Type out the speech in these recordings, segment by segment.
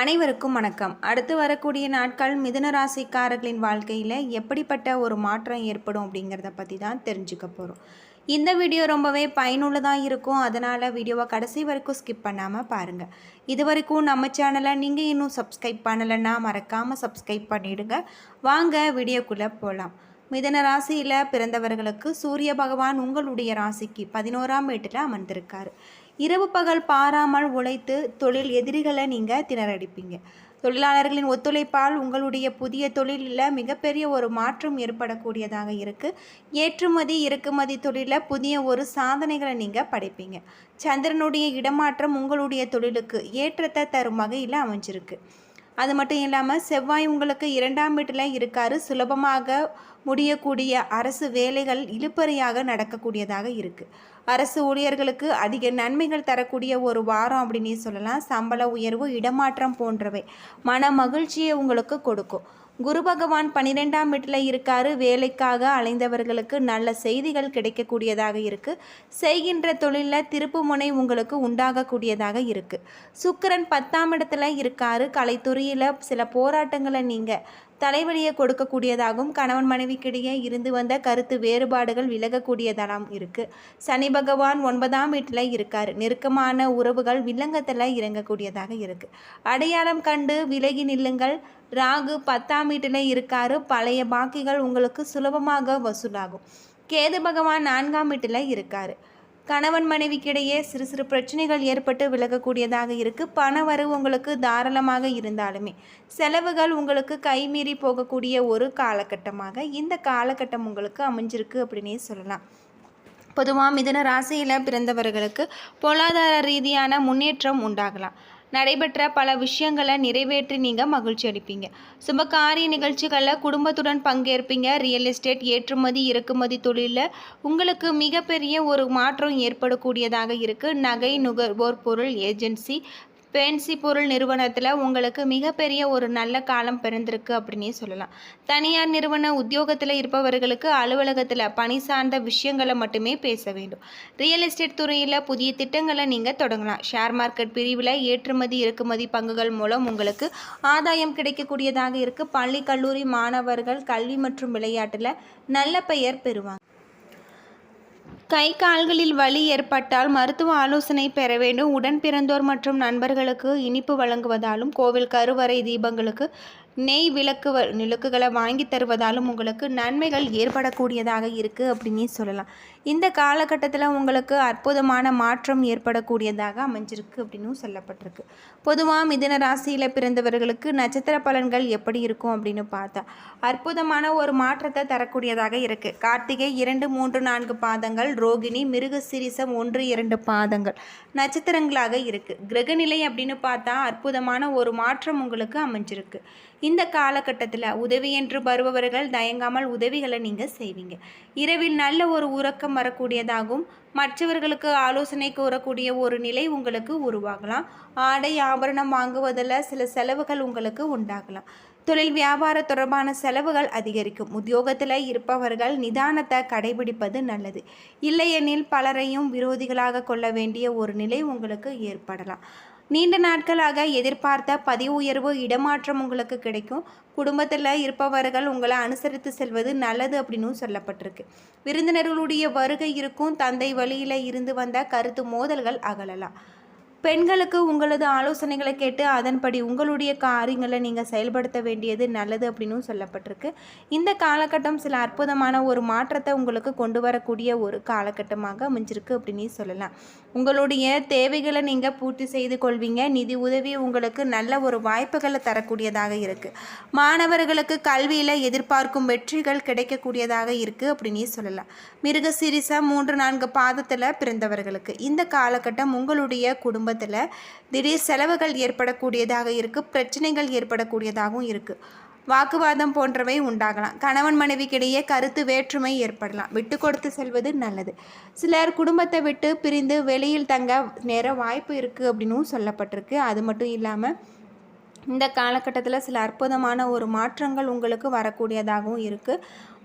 அனைவருக்கும் வணக்கம். அடுத்து வரக்கூடிய நாட்கள் மிதுன ராசிக்காரர்களின் வாழ்க்கையில் எப்படிப்பட்ட ஒரு மாற்றம் ஏற்படும் அப்படிங்கிறத பற்றி தான் தெரிஞ்சுக்க போகிறோம் இந்த வீடியோ ரொம்பவே பயனுள்ளதாக இருக்கும். அதனால் வீடியோவை கடைசி வரைக்கும் ஸ்கிப் பண்ணாமல் பாருங்கள் இது வரைக்கும் நம்ம சேனலை நீங்கள் இன்னும் சப்ஸ்கிரைப் பண்ணலைன்னா மறக்காமல் சப்ஸ்கிரைப் பண்ணிவிடுங்க வாங்க வீடியோக்குள்ளே போகலாம் மிதன ராசியில் பிறந்தவர்களுக்கு சூரிய பகவான் உங்களுடைய ராசிக்கு பதினோராம் வீட்டில் அமர்ந்திருக்கார். இரவு பகல் பாராமல் உழைத்து தொழில் எதிரிகளை நீங்கள் திணறடிப்பீங்க. தொழிலாளர்களின் ஒத்துழைப்பால் உங்களுடைய புதிய தொழிலில் மிகப்பெரிய ஒரு மாற்றம் ஏற்படக்கூடியதாக இருக்குது ஏற்றுமதி இறக்குமதி தொழிலில் புதிய ஒரு சாதனைகளை நீங்கள் படைப்பீங்க. சந்திரனுடைய இடமாற்றம் உங்களுடைய தொழிலுக்கு ஏற்றத்தை தரும் வகையில் அமைஞ்சிருக்கு. அது மட்டும் இல்லாமல் செவ்வாய் உங்களுக்கு இரண்டாம் வீட்டில் இருக்காரு. சுலபமாக முடியக்கூடிய அரசு வேலைகள் இழுப்பறையாக நடக்கக்கூடியதாக இருக்குது அரசு ஊழியர்களுக்கு அதிக நன்மைகள் தரக்கூடிய ஒரு வாரம் அப்படின்னு சொல்லலாம். சம்பள உயர்வு இடமாற்றம் போன்றவை மன மகிழ்ச்சியை உங்களுக்கு கொடுக்கும். குரு பகவான் பன்னிரெண்டாம் வீட்டில் இருக்காரு. வேலைக்காக அலைந்தவர்களுக்கு நல்ல செய்திகள் கிடைக்கக்கூடியதாக இருக்குது செய்கின்ற தொழிலில் திருப்பு முனை உங்களுக்கு உண்டாகக்கூடியதாக இருக்குது சுக்கிரன் பத்தாம் இடத்துல இருக்காரு. கலைத்துறையில் சில போராட்டங்களை நீங்கள் தலைவலியை கொடுக்கக்கூடியதாகவும் கணவன் மனைவிக்கிடையே இருந்து வந்த கருத்து வேறுபாடுகள் விலகக்கூடியதாலாம் இருக்குது சனி பகவான் ஒன்பதாம் வீட்டில் இருக்கார். நெருக்கமான உறவுகள் வில்லங்கத்தில் இறங்கக்கூடியதாக இருக்குது அடையாளம் கண்டு விலகி நில்லுங்கள். ராகு பத்தாம் வீட்டில் இருக்காரு. பழைய பாக்கிகள் உங்களுக்கு சுலபமாக வசூலாகும். கேது பகவான் நான்காம் வீட்டில் இருக்காரு. கணவன் மனைவிக்கிடையே சிறு சிறு பிரச்சனைகள் ஏற்பட்டு விலகக்கூடியதாக இருக்குது பண வரவு உங்களுக்கு தாராளமாக இருந்தாலுமே செலவுகள் உங்களுக்கு கைமீறி போகக்கூடிய ஒரு காலகட்டமாக இந்த காலகட்டம் உங்களுக்கு அமைஞ்சிருக்கு அப்படின்னே சொல்லலாம். பொதுவாக மிதன ராசியில் பிறந்தவர்களுக்கு பொருளாதார ரீதியான முன்னேற்றம் உண்டாகலாம். நடைபெற்ற பல விஷயங்களை நிறைவேற்றி நீங்கள் மகிழ்ச்சி அளிப்பீங்க. சுபகாரிய நிகழ்ச்சிகளில் குடும்பத்துடன் பங்கேற்பீங்க. ரியல் எஸ்டேட் ஏற்றுமதி இறக்குமதி தொழிலில் உங்களுக்கு மிகப்பெரிய ஒரு மாற்றம் ஏற்படக்கூடியதாக இருக்குது நகை நுகர்வோர் பொருள் ஏஜென்சி ஃபேன்சி பொருள் நிறுவனத்தில் உங்களுக்கு மிகப்பெரிய ஒரு நல்ல காலம் பிறந்திருக்கு அப்படின்னே சொல்லலாம். தனியார் நிறுவன உத்தியோகத்தில் இருப்பவர்களுக்கு அலுவலகத்தில் பணி சார்ந்த விஷயங்களை மட்டுமே பேச வேண்டும். ரியல் எஸ்டேட் துறையில் புதிய திட்டங்களை நீங்கள் தொடங்கலாம். ஷேர் மார்க்கெட் பிரிவில் ஏற்றுமதி இறக்குமதி பங்குகள் மூலம் உங்களுக்கு ஆதாயம் கிடைக்கக்கூடியதாக இருக்குது பள்ளி கல்லூரி மாணவர்கள் கல்வி மற்றும் விளையாட்டில் நல்ல பெயர் பெறுவாங்க. கை கால்களில் வலி ஏற்பட்டால் மருத்துவ ஆலோசனை பெற வேண்டும். உடன் பிறந்தோர் மற்றும் நண்பர்களுக்கு இனிப்பு வழங்குவதாலும் கோவில் கருவறை தீபங்களுக்கு நெய் விளக்கு விளக்குகளை வாங்கி தருவதாலும் உங்களுக்கு நன்மைகள் ஏற்படக்கூடியதாக இருக்குது அப்படின்னே சொல்லலாம். இந்த காலகட்டத்தில் உங்களுக்கு அற்புதமான மாற்றம் ஏற்படக்கூடியதாக அமைஞ்சிருக்கு அப்படின்னும் சொல்லப்பட்டிருக்கு. பொதுவாக மிதன ராசியில் பிறந்தவர்களுக்கு நட்சத்திர பலன்கள் எப்படி இருக்கும் அப்படின்னு பார்த்தா அற்புதமான ஒரு மாற்றத்தை தரக்கூடியதாக இருக்குது கார்த்திகை இரண்டு மூன்று நான்கு பாதங்கள் ரோகிணி மிருக சிரிசம் ஒன்று இரண்டு பாதங்கள் நட்சத்திரங்களாக இருக்குது கிரகநிலை அப்படின்னு பார்த்தா அற்புதமான ஒரு மாற்றம் உங்களுக்கு அமைஞ்சிருக்கு. இந்த காலகட்டத்தில் உதவி என்று வருபவர்கள் தயங்காமல் உதவிகளை நீங்கள் செய்வீங்க. இரவில் நல்ல ஒரு உறக்கம் வரக்கூடியதாகவும் மற்றவர்களுக்கு ஆலோசனை கூறக்கூடிய ஒரு நிலை உங்களுக்கு உருவாகலாம். ஆடை ஆபரணம் வாங்குவதில் சில செலவுகள் உங்களுக்கு உண்டாகலாம். தொழில் வியாபார தொடர்பான செலவுகள் அதிகரிக்கும். உத்தியோகத்தில் இருப்பவர்கள் நிதானத்தை கடைபிடிப்பது நல்லது. இல்லையெனில் பலரையும் விரோதிகளாக கொள்ள வேண்டிய ஒரு நிலை உங்களுக்கு ஏற்படலாம். நீண்ட நாட்களாக எதிர்பார்த்த பதிவு உயர்வு இடமாற்றம் உங்களுக்கு கிடைக்கும். குடும்பத்தில் இருப்பவர்கள் உங்களை அனுசரித்து செல்வது நல்லது அப்படின்னு சொல்லப்பட்டிருக்கு. விருந்தினர்களுடைய வருகை இருக்கும் தந்தை வழியில் இருந்து வந்த கருத்து மோதல்கள் அகலலாம். பெண்களுக்கு உங்களது ஆலோசனைகளை கேட்டு அதன்படி உங்களுடைய காரியங்களை நீங்கள் செயல்படுத்த வேண்டியது நல்லது அப்படின்னும் சொல்லப்பட்டிருக்கு. இந்த காலகட்டம் சில அற்புதமான ஒரு மாற்றத்தை உங்களுக்கு கொண்டு வரக்கூடிய ஒரு காலகட்டமாக அமைஞ்சிருக்கு அப்படின்னு சொல்லலாம். உங்களுடைய தேவைகளை நீங்கள் பூர்த்தி செய்து கொள்வீங்க. நிதி உதவி உங்களுக்கு நல்ல ஒரு வாய்ப்புகளை தரக்கூடியதாக இருக்குது மாணவர்களுக்கு கல்வியில் எதிர்பார்க்கும் வெற்றிகள் கிடைக்கக்கூடியதாக இருக்குது அப்படின்னு சொல்லலாம். மிருக சிரிசா மூன்று நான்கு பாதத்தில் பிறந்தவர்களுக்கு இந்த காலகட்டம் உங்களுடைய குடும்பத்தில் திடீர் செலவுகள் ஏற்படக்கூடியதாக இருக்குது பிரச்சனைகள் ஏற்படக்கூடியதாகவும் இருக்குது வாக்குவாதம் போன்றவை உண்டாகலாம். கணவன் மனைவிக்கிடையே கருத்து வேற்றுமை ஏற்படலாம். விட்டு கொடுத்து செல்வது நல்லது. சிலர் குடும்பத்தை விட்டு பிரிந்து வெளியில் தங்க நேர வாய்ப்பு இருக்குது அப்படின்னும் சொல்லப்பட்டிருக்கு. அது மட்டும் இல்லாமல் இந்த காலகட்டத்தில் சில அற்புதமான ஒரு மாற்றங்கள் உங்களுக்கு வரக்கூடியதாகவும் இருக்குது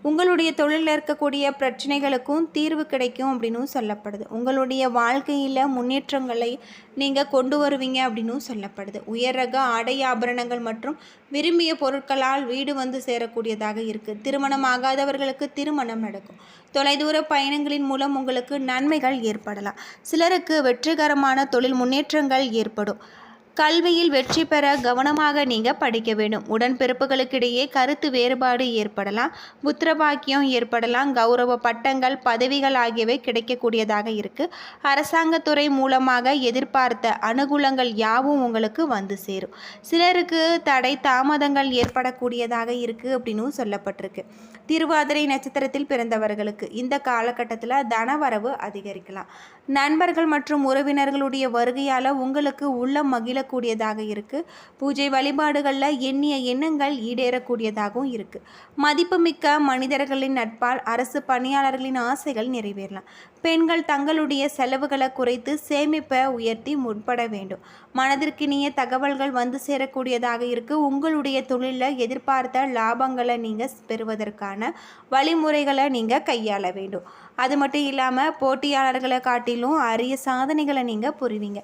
உங்களுடைய தொழிலில் இருக்கக்கூடிய பிரச்சனைகளுக்கும் தீர்வு கிடைக்கும் அப்படின்னும் சொல்லப்படுது. உங்களுடைய வாழ்க்கையில் முன்னேற்றங்களை நீங்கள் கொண்டு வருவீங்க அப்படின்னும் சொல்லப்படுது. உயர் ரக ஆடை ஆபரணங்கள் மற்றும் விரும்பிய பொருட்களால் வீடு வந்து சேரக்கூடியதாக இருக்குது திருமணம் ஆகாதவர்களுக்கு திருமணம் நடக்கும். தொலைதூர பயணங்களின் மூலம் உங்களுக்கு நன்மைகள் ஏற்படலாம். சிலருக்கு வெற்றிகரமான தொழில் முன்னேற்றங்கள் ஏற்படும். கல்வியில் வெற்றி பெற கவனமாக நீங்கள் படிக்க வேண்டும். உடன்பிறப்புகளுக்கிடையே கருத்து வேறுபாடு ஏற்படலாம். புத்திரபாக்கியம் ஏற்படலாம். கௌரவ பட்டங்கள் பதவிகள் ஆகியவை கிடைக்கக்கூடியதாக இருக்குது அரசாங்கத்துறை மூலமாக எதிர்பார்த்த அனுகூலங்கள் யாவும் உங்களுக்கு வந்து சேரும். சிலருக்கு தடை தாமதங்கள் ஏற்படக்கூடியதாக இருக்குது அப்படின்னு சொல்லப்பட்டிருக்கு. திருவாதிரை நட்சத்திரத்தில் பிறந்தவர்களுக்கு இந்த காலகட்டத்தில் தனவரவு அதிகரிக்கலாம். நண்பர்கள் மற்றும் உறவினர்களுடைய வருகையால் உங்களுக்கு உள்ளம் மகிழக்கூடியதாக இருக்குது பூஜை வழிபாடுகளில் எண்ணிய எண்ணங்கள் ஈடேறக்கூடியதாகவும் இருக்குது மதிப்புமிக்க மனிதர்களின் நட்பால் அரசு பணியாளர்களின் ஆசைகள் நிறைவேறலாம். பெண்கள் தங்களுடைய செலவுகளை குறைத்து சேமிப்பை உயர்த்தி முற்பட வேண்டும். மனதிற்கினிய தகவல்கள் வந்து சேரக்கூடியதாக இருக்குது உங்களுடைய தொழிலில் எதிர்பார்த்த லாபங்களை நீங்கள் பெறுவதற்கான வழிமுறைகளை நீங்கள் கையாள வேண்டும். அது மட்டும் இல்லாமல் போட்டியாளர்களை காட்டிலும் அரிய சாதனைகளை நீங்கள் புரிவீங்க.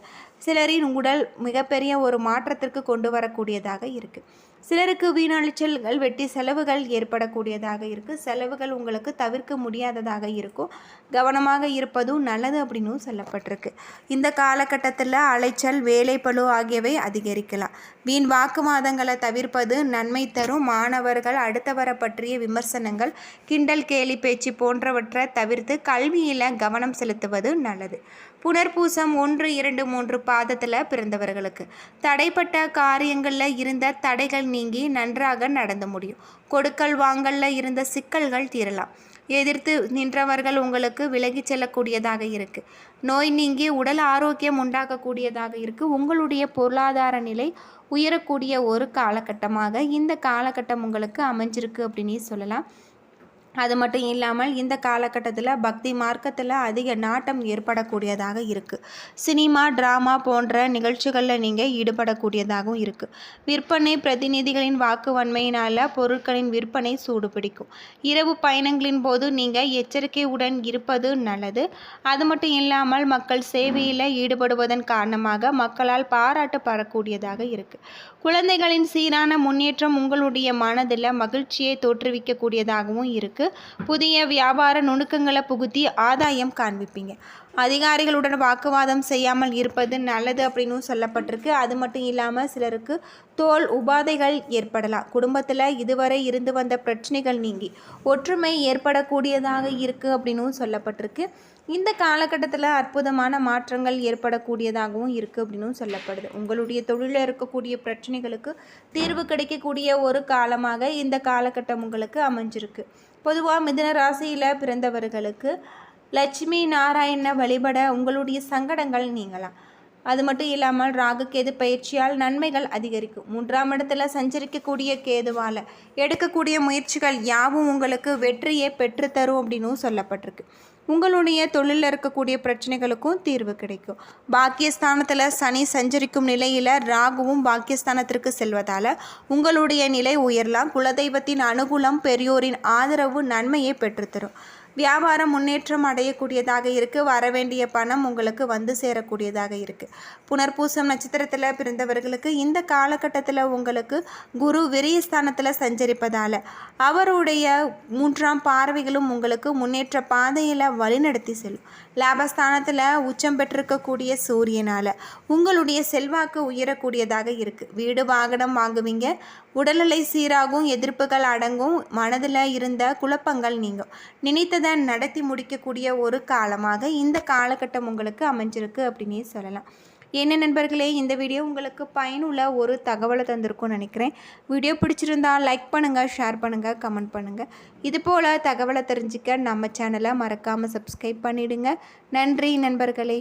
சிலரின் உடல் மிகப்பெரிய ஒரு மாற்றத்திற்கு கொண்டு வரக்கூடியதாக இருக்குது சிலருக்கு வீணலைச்சல்கள் வெட்டி செலவுகள் ஏற்படக்கூடியதாக இருக்குது செலவுகள் உங்களுக்கு தவிர்க்க முடியாததாக இருக்கும். கவனமாக இருப்பதும் நல்லது அப்படின்னும் சொல்லப்பட்டிருக்கு. இந்த காலகட்டத்தில் அலைச்சல் வேலைப்பழு ஆகியவை அதிகரிக்கலாம். வீண் வாக்குவாதங்களை தவிர்ப்பது நன்மை தரும். மாணவர்கள் அடுத்தவரை பற்றிய விமர்சனங்கள் கிண்டல் கேலி பேச்சு போன்றவற்றை தவிர்த்து கல்வியில் கவனம் செலுத்துவது நல்லது. புனர்பூசம் ஒன்று இரண்டு மூன்று பாதத்தில் பிறந்தவர்களுக்கு தடைப்பட்ட காரியங்களில் இருந்த தடைகள் நீங்கி நன்றாக நடந்து முடியும். கொடுக்கல் வாங்கல்ல இருந்த சிக்கல்கள் தீரலாம். எதிர்த்து நின்றவர்கள் உங்களுக்கு விலகிச் செல்லக்கூடியதாக இருக்குது நோய் நீங்கி உடல் ஆரோக்கியம் உண்டாக்கக்கூடியதாக இருக்குது உங்களுடைய பொருளாதார நிலை உயரக்கூடிய ஒரு காலகட்டமாக இந்த காலகட்டம் உங்களுக்கு அமைஞ்சிருக்கு அப்படின்னு சொல்லலாம். அது மட்டும் இல்லாமல் இந்த காலகட்டத்தில் பக்தி மார்க்கத்தில் அதிக நாட்டம் ஏற்படக்கூடியதாக இருக்குது சினிமா ட்ராமா போன்ற நிகழ்ச்சிகளில் நீங்கள் ஈடுபடக்கூடியதாகவும் இருக்குது விற்பனை பிரதிநிதிகளின் வாக்கு வன்மையினால் பொருட்களின் விற்பனை சூடு பிடிக்கும் இரவு பயணங்களின் போது நீங்கள் எச்சரிக்கையுடன் இருப்பது நல்லது. அது மட்டும் இல்லாமல் மக்கள் சேவையில் ஈடுபடுவதன் காரணமாக மக்களால் பாராட்டு பெறக்கூடியதாக இருக்குது குழந்தைகளின் சீரான முன்னேற்றம் உங்களுடைய மனதில் மகிழ்ச்சியை தோற்றுவிக்கக்கூடியதாகவும் இருக்குது புதிய வியாபார நுணுக்கங்களை புகுத்தி ஆதாயம் காண்பிப்பீங்க. அதிகாரிகளுடன் வாக்குவாதம் செய்யாமல் இருப்பது நல்லது அப்படின்னு சொல்லப்பட்டிருக்கு. அது மட்டும் இல்லாமல் சிலருக்கு தோல் உபாதைகள் ஏற்படலாம். குடும்பத்தில் இதுவரை இருந்து வந்த பிரச்சனைகள் நீங்கி ஒற்றுமை ஏற்படக்கூடியதாக இருக்குது அப்படின்னு சொல்லப்பட்டிருக்கு. இந்த காலகட்டத்தில் அற்புதமான மாற்றங்கள் ஏற்படக்கூடியதாகவும் இருக்குது அப்படின்னு சொல்லப்படுது. உங்களுடைய தொழிலில் இருக்கக்கூடிய பிரச்சனைகளுக்கு தீர்வு கிடைக்கக்கூடிய ஒரு காலமாக இந்த காலகட்டம் உங்களுக்கு அமைஞ்சிருக்கு. பொதுவாக மிதன ராசியில் பிறந்தவர்களுக்கு லட்சுமி நாராயண வழிபட உங்களுடைய சங்கடங்கள் நீங்களாம் அது மட்டும் இல்லாமல் ராகு கேது பயிற்சியால் நன்மைகள் அதிகரிக்கும். மூன்றாம் இடத்துல சஞ்சரிக்கக்கூடிய கேதுவால் எடுக்கக்கூடிய முயற்சிகள் யாவும் உங்களுக்கு வெற்றியை பெற்றுத்தரும் அப்படின்னும் சொல்லப்பட்டிருக்கு. உங்களுடைய தொழிலில் இருக்கக்கூடிய பிரச்சனைகளுக்கும் தீர்வு கிடைக்கும். பாக்கியஸ்தானத்தில் சனி சஞ்சரிக்கும் நிலையில் ராகுவும் பாக்கியஸ்தானத்திற்கு செல்வதால் உங்களுடைய நிலை உயரலாம். குலதெய்வத்தின் அனுகூலம் பெரியோரின் ஆதரவு நன்மையை பெற்றுத்தரும். வியாபாரம் முன்னேற்றம் அடையக்கூடியதாக இருக்குது வர வேண்டிய பணம் உங்களுக்கு வந்து சேரக்கூடியதாக இருக்குது புனர்பூசம் நட்சத்திரத்தில் பிறந்தவர்களுக்கு இந்த காலகட்டத்தில் உங்களுக்கு குரு விரியஸ்தானத்தில் சஞ்சரிப்பதால் அவருடைய மூன்றாம் பார்வைகளும் உங்களுக்கு முன்னேற்ற பாதையில் வழிநடத்தி செல்லும். லாபஸ்தானத்தில் உச்சம் பெற்றிருக்கக்கூடிய சூரியனால் உங்களுடைய செல்வாக்கு உயரக்கூடியதாக இருக்குது வீடு வாகனம் வாங்குவீங்க. உடல்நிலை சீராகும் எதிர்ப்புகள் அடங்கும் மனதில் இருந்த குழப்பங்கள் நீங்கும். நினைத்ததை நடத்தி முடிக்கக்கூடிய ஒரு காலமாக இந்த காலகட்டம் உங்களுக்கு அமைஞ்சிருக்கு அப்படின்னே சொல்லலாம். என்ன நண்பர்களே இந்த வீடியோ உங்களுக்கு பயனுள்ள ஒரு தகவலை தந்திருக்கும்னு நினைக்கிறேன். வீடியோ பிடிச்சிருந்தா லைக் பண்ணுங்கள் ஷேர் பண்ணுங்கள் கமெண்ட் பண்ணுங்கள் இது போல் தகவலை தெரிஞ்சுக்க நம்ம சேனலை மறக்காமல் சப்ஸ்கிரைப் பண்ணிவிடுங்க நன்றி நண்பர்களே.